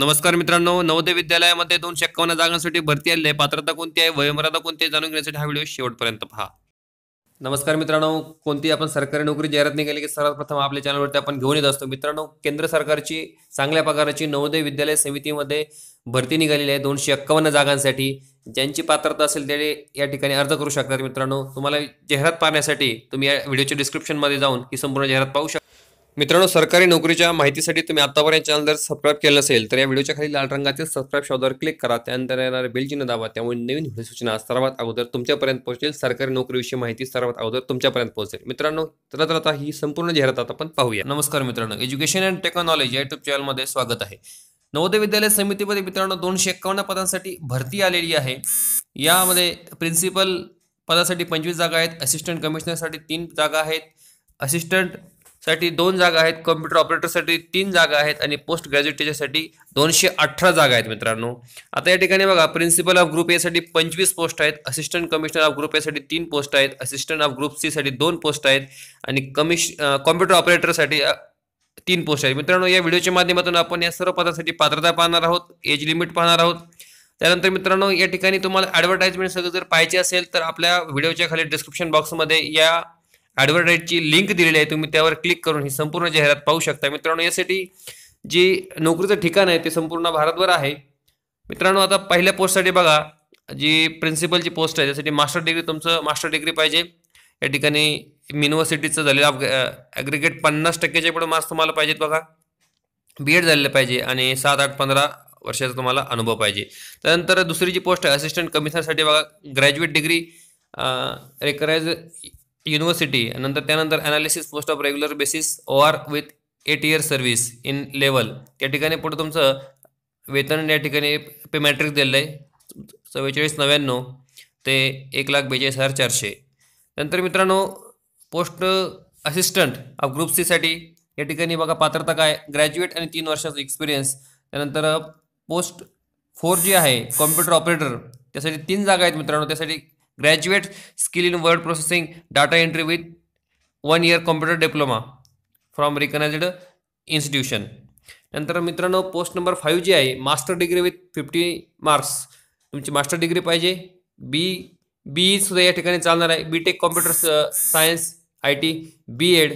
नमस्कार मित्रांनो नवोदय विद्यालयामध्ये दोनशे एक्कावन्न जागांसाठी भरती आलेली आहे. पात्रता कोणती आहे? वयोमर्यादा कोणती आहे? जाणून घेण्यासाठी हा व्हिडिओ शेवटपर्यंत पहा. नमस्कार मित्रांनो कोणती आपण सरकारी नोकरी जाहिरात निघाली की सर्वात प्रथम आपल्या चॅनलवरती आपण घेऊन येत असतो. मित्रांनो केंद्र सरकारची चांगल्या प्रकाराची नवोदय विद्यालय समितीमध्ये भरती निघालेली आहे. दोनशे एक्कावन्न जागांसाठी. ज्यांची पात्रता असेल ते या ठिकाणी अर्ज करू शकतात मित्रांनो. तुम्हाला जाहिरात पाहण्यासाठी तुम्ही या व्हिडिओच्या डिस्क्रिप्शनमध्ये जाऊन ही संपूर्ण जाहिरात पाहू शकता. मित्रांनो सरकारी नोकरीच्या माहितीसाठी तुम्ही आतापर्यंत चॅनल जर सबस्क्राईब केलं नसेल तर या व्हिडिओच्या खाली लाल रंगातील सबस्क्राईब शब्दावर क्लिक करा. त्यानंतर येणारे बेल चिन्ह दाबा. त्यामुळे नवीन व्हिडिओ सूचना सर्वात अगोदर तुमच्यापर्यंत पोहोचेल सरकारी नोकरीविषयी माहिती सर्वात अगोदर तुमच्यापर्यंत पोहोचेल. मित्रांनो तर तर आता ही संपूर्ण जाहिरात आता आपण पाहूया. नमस्कार मित्रांनो. एज्युकेशन अँड टेक्नॉलॉजी या युट्यूब चॅनलमध्ये स्वागत आहे. नवोदय विद्यालय समितीमध्ये मित्रांनो दोनशे एक्कावन्न पदांसाठी भरती आलेली आहे. यामध्ये प्रिन्सिपल पदासाठी पंचवीस जागा आहेत. असिस्टंट कमिशनरसाठी तीन जागा आहेत. असिस्टंट साठी दोन जागा आहेत कम्प्युटर ऑपरेटरसाठी तीन जागा आहेत आणि पोस्ट ग्रॅज्युएट टीचरसाठी दोनशे अठरा जागा आहेत मित्रांनो. आता या ठिकाणी बघा प्रिन्सिपल ऑफ ग्रुप एसाठी पंचवीस पोस्ट आहेत असिस्टंट कमिशनर ऑफ ग्रुप एसाठी तीन पोस्ट आहेत असिस्टंट ऑफ ग्रुप सीसाठी दोन पोस्ट आहेत आणि कमिश कॉम्प्युटर ऑपरेटरसाठी तीन पोस्ट आहेत. मित्रांनो या व्हिडिओच्या माध्यमातून आपण या सर्व पदासाठी पात्रता पाहणार आहोत एज लिमिट पाहणार आहोत. त्यानंतर मित्रांनो या ठिकाणी तुम्हाला ॲडव्हर्टाइजमेंट सगळं जर पाहिजे असेल तर आपल्या व्हिडिओच्या खाली डिस्क्रिप्शन बॉक्समध्ये या ॲडव्हर्टाईजची लिंक दिलेली आहे तुम्ही त्यावर क्लिक करून ही संपूर्ण जाहिरात पाहू शकता. मित्रांनो यासाठी जी नोकरीचं ठिकाण आहे ते संपूर्ण भारतभर आहे. मित्रांनो आता पहिल्या पोस्टसाठी बघा जी प्रिन्सिपलची पोस्ट आहे त्यासाठी मास्टर डिग्री तुमचं मास्टर डिग्री पाहिजे. या ठिकाणी युनिव्हर्सिटीचं झालेलं ॲग्रिगेट पन्नास टक्क्याच्या पुढे मार्क्स तुम्हाला पाहिजेत बघा. बी एड झालेलं पाहिजे आणि सात आठ पंधरा वर्षाचा तुम्हाला अनुभव पाहिजे. त्यानंतर दुसरी जी पोस्ट आहे असिस्टंट कमिशनरसाठी बघा ग्रॅज्युएट डिग्री रेकरायज युनिव्हर्सिटी नंतर त्यानंतर analysis post of regular basis O R with eight year service in level त्या ठिकाणी पुढे तुमचं वेतन या ठिकाणी पे मॅट्रिक दिलेलं आहे. चव्वेचाळीस नव्याण्णव ते एक लाख बेचाळीस हजार चारशे. नंतर मित्रांनो पोस्ट असिस्टंट ऑफ ग्रुप सीसाठी या ठिकाणी बघा पात्रता काय? ग्रॅज्युएट आणि तीन वर्षाचा एक्सपिरियन्स त्यानंतर पोस्ट फोर जी आहे कॉम्प्युटर ऑपरेटर त्यासाठी तीन जागा आहेत मित्रांनो. त्यासाठी graduate skill in word processing data entry with one year computer diploma from recognised institution नंतर मित्रांनो पोस्ट नंबर फाईव्ह जी आहे. Master degree with fifty marks तुमची मास्टर डिग्री पाहिजे. बी बी सुद्धा या ठिकाणी चालणार आहे. B Tech computer science I T B Ed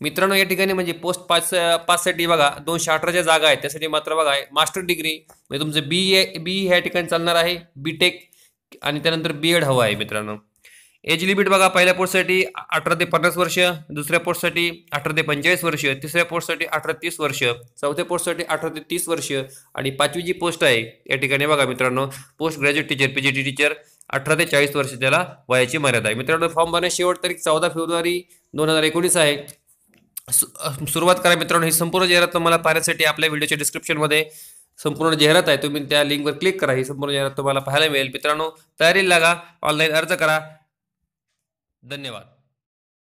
मित्रांनो या ठिकाणी म्हणजे पोस्ट पाच पाचसाठी बघा दोनशे अठराच्या जागा आहेत. त्यासाठी मात्र बघा मास्टर डिग्री म्हणजे तुमचं बी ए बी ह्या ठिकाणी चालणार आहे. बी टेक आणि त्यानंतर बी एड हवं आहे मित्रांनो. एज लिमिट बघा पहिल्या पोस्टसाठी अठरा ते पन्नास वर्ष दुसऱ्या पोस्टसाठी अठरा ते पंचेचाळीस वर्ष तिसऱ्या पोस्टसाठी अठरा तीस वर्ष चौथ्या पोस्टसाठी अठरा ते तीस वर्ष आणि पाचवी जी पोस्ट आहे या ठिकाणी बघा मित्रांनो post graduate teacher P G T teacher अठरा ते चाळीस वर्ष त्याला वयाची मर्यादा आहे. मित्रांनो फॉर्म भरण्याची शेवट तारीख चौदा फेब्रुवारी दोन हजार एकोणीस आहे. सुरुवात करा मित्रांनो ही संपूर्ण जाहिरात तुम्हाला पाहण्यासाठी आपल्या व्हिडिओच्या डिस्क्रिप्शनमध्ये संपूर्ण जाहिरात आहे. तुम्ही त्या लिंकवर क्लिक करा. ही संपूर्ण जाहिरात तुम्हाला पाहायला मिळेल. मित्रांनो तयारीला लागा. ऑनलाईन अर्ज करा. धन्यवाद.